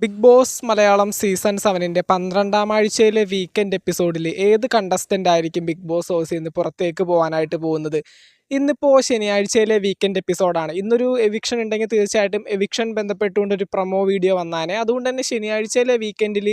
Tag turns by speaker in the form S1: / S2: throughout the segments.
S1: Big Boss Malayalam season സെവനിന്റെ പന്ത്രണ്ടാം ആഴ്ചയിലെ വീക്കെൻഡ് എപ്പിസോഡിൽ ഏത് കണ്ടസ്റ്റന്റ് ആയിരിക്കും ബിഗ് ബോസ് ഹൗസിൽ നിന്ന് പുറത്തേക്ക് പോകാനായിട്ട് പോകുന്നത്? ഇന്നിപ്പോൾ ശനിയാഴ്ചയിലെ വീക്കെൻഡ് എപ്പിസോഡാണ് ഇന്നൊരു എവിക്ഷൻ ഉണ്ടെങ്കിൽ തീർച്ചയായിട്ടും എവിക്ഷൻ ബന്ധപ്പെട്ടുകൊണ്ട് ഒരു പ്രൊമോ വീഡിയോ വന്നാനെ. അതുകൊണ്ട് തന്നെ ശനിയാഴ്ചയിലെ വീക്കെൻഡിൽ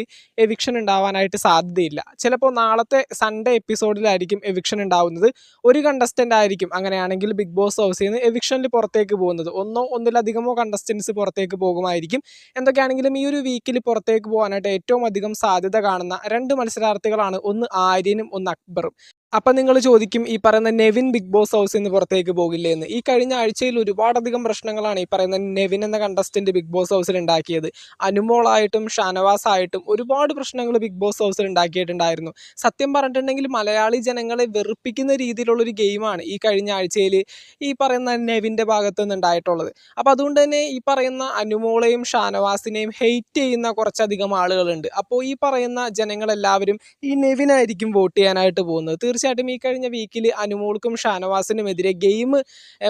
S1: എവിക്ഷൻ ഉണ്ടാവാനായിട്ട് സാധ്യതയില്ല. ചിലപ്പോൾ നാളത്തെ സൺഡേ എപ്പിസോഡിലായിരിക്കും എവിക്ഷൻ ഉണ്ടാവുന്നത്. ഒരു കണ്ടസ്റ്റന്റ് ആയിരിക്കും അങ്ങനെയാണെങ്കിൽ ബിഗ് ബോസ് ഹൗസിൽ നിന്ന് എവിക്ഷനിൽ പുറത്തേക്ക് പോകുന്നത്. ഒന്നോ ഒന്നിലധികമോ കണ്ടസ്റ്റൻസ് പുറത്തേക്ക് പോകുമായിരിക്കും. എന്തൊക്കെയാണെങ്കിലും ഈ ഒരു വീക്കിൽ പുറത്തേക്ക് പോകാനായിട്ട് ഏറ്റവും അധികം സാധ്യത കാണുന്ന രണ്ട് മത്സരാർത്ഥികളാണ് ഒന്ന് ആര്യനും ഒന്ന് അക്ബറും. അപ്പം നിങ്ങൾ ചോദിക്കും ഈ പറയുന്ന നെവിൻ ബിഗ് ബോസ് ഹൗസിൽ നിന്ന് പുറത്തേക്ക് പോകില്ലേ എന്ന്. ഈ കഴിഞ്ഞ ആഴ്ചയിൽ ഒരുപാടധികം പ്രശ്നങ്ങളാണ് ഈ പറയുന്ന നെവിൻ എന്ന കണ്ടസ്റ്റന്റ് ബിഗ് ബോസ് ഹൗസിൽ ഉണ്ടാക്കിയത്. അനുമോളായിട്ടും ഷാനവാസ് ആയിട്ടും ഒരുപാട് പ്രശ്നങ്ങൾ ബിഗ് ബോസ് ഹൗസിൽ ഉണ്ടാക്കിയിട്ടുണ്ടായിരുന്നു. സത്യം പറഞ്ഞിട്ടുണ്ടെങ്കിൽ മലയാളി ജനങ്ങളെ വെറുപ്പിക്കുന്ന രീതിയിലുള്ളൊരു ഗെയിമാണ് ഈ കഴിഞ്ഞ ആഴ്ചയിൽ ഈ പറയുന്ന നെവിന്റെ ഭാഗത്തു നിന്നുണ്ടായിട്ടുള്ളത് അപ്പോൾ അതുകൊണ്ട് തന്നെ ഈ പറയുന്ന അനുമോളെയും ഷാനവാസിനെയും ഹെയ്റ്റ് ചെയ്യുന്ന കുറച്ചധികം ആളുകളുണ്ട്. അപ്പോൾ ഈ പറയുന്ന ജനങ്ങളെല്ലാവരും ഈ നെവിനായിരിക്കും വോട്ട് ചെയ്യാനായിട്ട് പോകുന്നത്. തീർച്ചയായിട്ടും ഈ കഴിഞ്ഞ വീക്കിൽ അനുമോൾക്കും ഷാനവാസിനുമെതിരെ ഗെയിം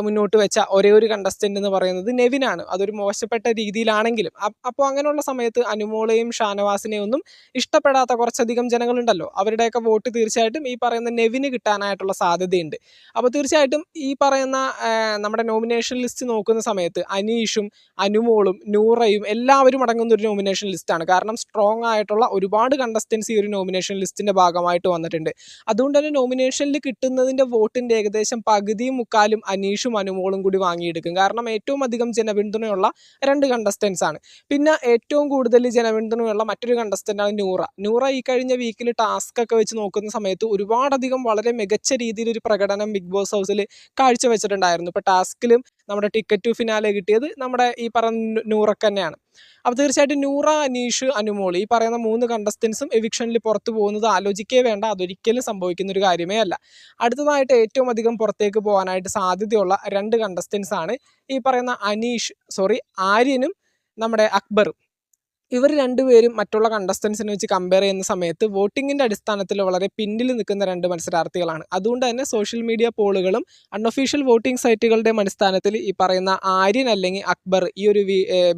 S1: മുന്നോട്ട് വെച്ച ഒരേ ഒരു കണ്ടസ്റ്റന്റ് എന്ന് പറയുന്നത് നെവിനാണ്. അതൊരു മോശപ്പെട്ട രീതിയിലാണെങ്കിലും. അപ്പോൾ അങ്ങനെയുള്ള സമയത്ത് അനുമോളെയും ഷാനവാസിനെയും ഒന്നും ഇഷ്ടപ്പെടാത്ത കുറച്ചധികം ജനങ്ങളുണ്ടല്ലോ. അവരുടെയൊക്കെ വോട്ട് തീർച്ചയായിട്ടും ഈ പറയുന്ന നെവിന് കിട്ടാനായിട്ടുള്ള സാധ്യതയുണ്ട്. അപ്പോൾ തീർച്ചയായിട്ടും ഈ പറയുന്ന നമ്മുടെ നോമിനേഷൻ ലിസ്റ്റ് നോക്കുന്ന സമയത്ത് അനീഷും അനുമോളും നൂറയും എല്ലാവരും അടങ്ങുന്ന ഒരു നോമിനേഷൻ ലിസ്റ്റാണ് കാരണം സ്ട്രോങ് ആയിട്ടുള്ള ഒരുപാട് കണ്ടസ്റ്റൻസ് ഈ ഒരു നോമിനേഷൻ ലിസ്റ്റിന്റെ ഭാഗമായിട്ട് വന്നിട്ടുണ്ട്. അതുകൊണ്ട് തന്നെ നോമിനേഷനിൽ കിട്ടുന്നതിന്റെ വോട്ടിന്റെ ഏകദേശം പകുതിയും മുക്കാലും അനീഷും അനുമോളും കൂടി വാങ്ങിയെടുക്കും. കാരണം ഏറ്റവും അധികം ജനപിന്തുണയുള്ള രണ്ട് കണ്ടസ്റ്റൻസ് ആണ്. പിന്നെ ഏറ്റവും കൂടുതൽ ജനപിന്തുണയുള്ള മറ്റൊരു കണ്ടസ്റ്റന്റാണ് നൂറ. നൂറ ഈ കഴിഞ്ഞ വീക്കിൽ ടാസ്ക് ഒക്കെ വെച്ച് നോക്കുന്ന സമയത്ത് ഒരുപാടധികം വളരെ മികച്ച രീതിയിൽ ഒരു പ്രകടനം ബിഗ് ബോസ് ഹൗസിൽ കാഴ്ചവെച്ചിട്ടുണ്ടായിരുന്നു. ഇപ്പോൾ ടാസ്കിലും നമ്മുടെ ടിക്കറ്റ് ടു ഫിനാലെ കിട്ടിയത് നമ്മുടെ ഈ പറഞ്ഞ നൂറക്ക് തന്നെയാണ്. അപ്പോൾ തീർച്ചയായിട്ടും നൂറ അനീഷ് അനുമോൾ ഈ പറയുന്ന മൂന്ന് കണ്ടസ്റ്റൻസും എവിക്ഷനിൽ പുറത്തു പോകുന്നത് ആലോചിക്കേ വേണ്ട. അതൊരിക്കലും സംഭവിക്കുന്ന ഒരു കാര്യമേ അല്ല. അടുത്തതായിട്ട് ഏറ്റവും അധികം പുറത്തേക്ക് പോകാനായിട്ട് സാധ്യതയുള്ള രണ്ട് കണ്ടസ്റ്റൻസാണ് ഈ പറയുന്ന അനീഷ് സോറി ആര്യനും നമ്മുടെ അക്ബറും. ഇവർ രണ്ടുപേരും മറ്റുള്ള കണ്ടസ്റ്റൻസിനെ വെച്ച് കമ്പയർ ചെയ്യുന്ന സമയത്ത് വോട്ടിങ്ങിന്റെ അടിസ്ഥാനത്തിൽ വളരെ പിന്നിൽ നിൽക്കുന്ന രണ്ട് മത്സരാർത്ഥികളാണ്. അതുകൊണ്ട് തന്നെ സോഷ്യൽ മീഡിയ പോളുകളും അൺഒഫീഷ്യൽ വോട്ടിംഗ് സൈറ്റുകളുടെ അടിസ്ഥാനത്തിൽ ഈ പറയുന്ന ആര്യൻ അല്ലെങ്കിൽ അക്ബർ ഈ ഒരു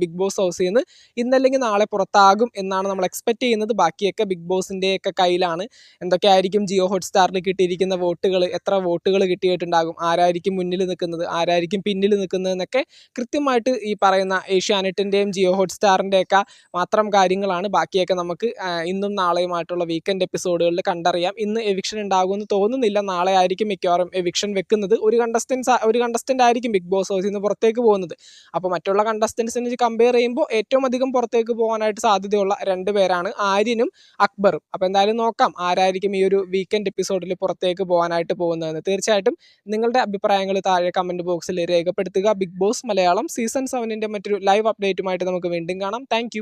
S1: ബിഗ് ബോസ് ഹൗസിൽ നിന്ന് ഇന്നല്ലെങ്കിൽ നാളെ പുറത്താകും എന്നാണ് നമ്മൾ എക്സ്പെക്ട് ചെയ്യുന്നത്. ബാക്കിയൊക്കെ ബിഗ് ബോസിന്റെയൊക്കെ കയ്യിലാണ്. എന്തൊക്കെയായിരിക്കും ജിയോ ഹോട്ട്സ്റ്റാറിൽ കിട്ടിയിരിക്കുന്ന വോട്ടുകൾ എത്ര വോട്ടുകൾ കിട്ടിയിട്ടുണ്ടാകും ആരായിരിക്കും മുന്നിൽ നിൽക്കുന്നത് ആരായിരിക്കും പിന്നിൽ നിൽക്കുന്നത് എന്നൊക്കെ കൃത്യമായിട്ട് ഈ പറയുന്ന ഏഷ്യാനെറ്റിന്റെയും ജിയോ ഹോട്ട്സ്റ്റാറിന്റെയൊക്കെ മാത്രം കാര്യങ്ങളാണ്. ബാക്കിയൊക്കെ നമുക്ക് ഇന്നും നാളെയുമായിട്ടുള്ള വീക്കെൻഡ് എപ്പിസോഡുകളിൽ കണ്ടറിയാം. ഇന്ന് എവിക്ഷൻ ഉണ്ടാകുമെന്ന് തോന്നുന്നില്ല. നാളെ ആയിരിക്കും മിക്കവാറും എവിക്ഷൻ വെക്കുന്നത്. ഒരു കണ്ടസ്റ്റൻസ് ഒരു കണ്ടസ്റ്റന്റ് ആയിരിക്കും ബിഗ് ബോസ് ഹൗസിൽ നിന്ന് പുറത്തേക്ക് പോകുന്നത്. അപ്പോൾ മറ്റുള്ള കണ്ടസ്റ്റൻസിനെ കമ്പയർ ചെയ്യുമ്പോൾ ഏറ്റവും അധികം പുറത്തേക്ക് പോകാനായിട്ട് സാധ്യതയുള്ള രണ്ട് പേരാണ് ആര്യനും അക്ബറും. അപ്പോൾ എന്തായാലും നോക്കാം ആരായിരിക്കും ഈ ഒരു വീക്കെൻഡ് എപ്പിസോഡിൽ പുറത്തേക്ക് പോകാനായിട്ട് പോകുന്നതെന്ന്. തീർച്ചയായിട്ടും നിങ്ങളുടെ അഭിപ്രായങ്ങൾ താഴെ കമന്റ് ബോക്സിൽ രേഖപ്പെടുത്തുക. ബിഗ് ബോസ് മലയാളം സീസൺ സെവനിന്റെ മറ്റൊരു ലൈവ് അപ്ഡേറ്റുമായിട്ട് നമുക്ക് വീണ്ടും കാണാം. താങ്ക്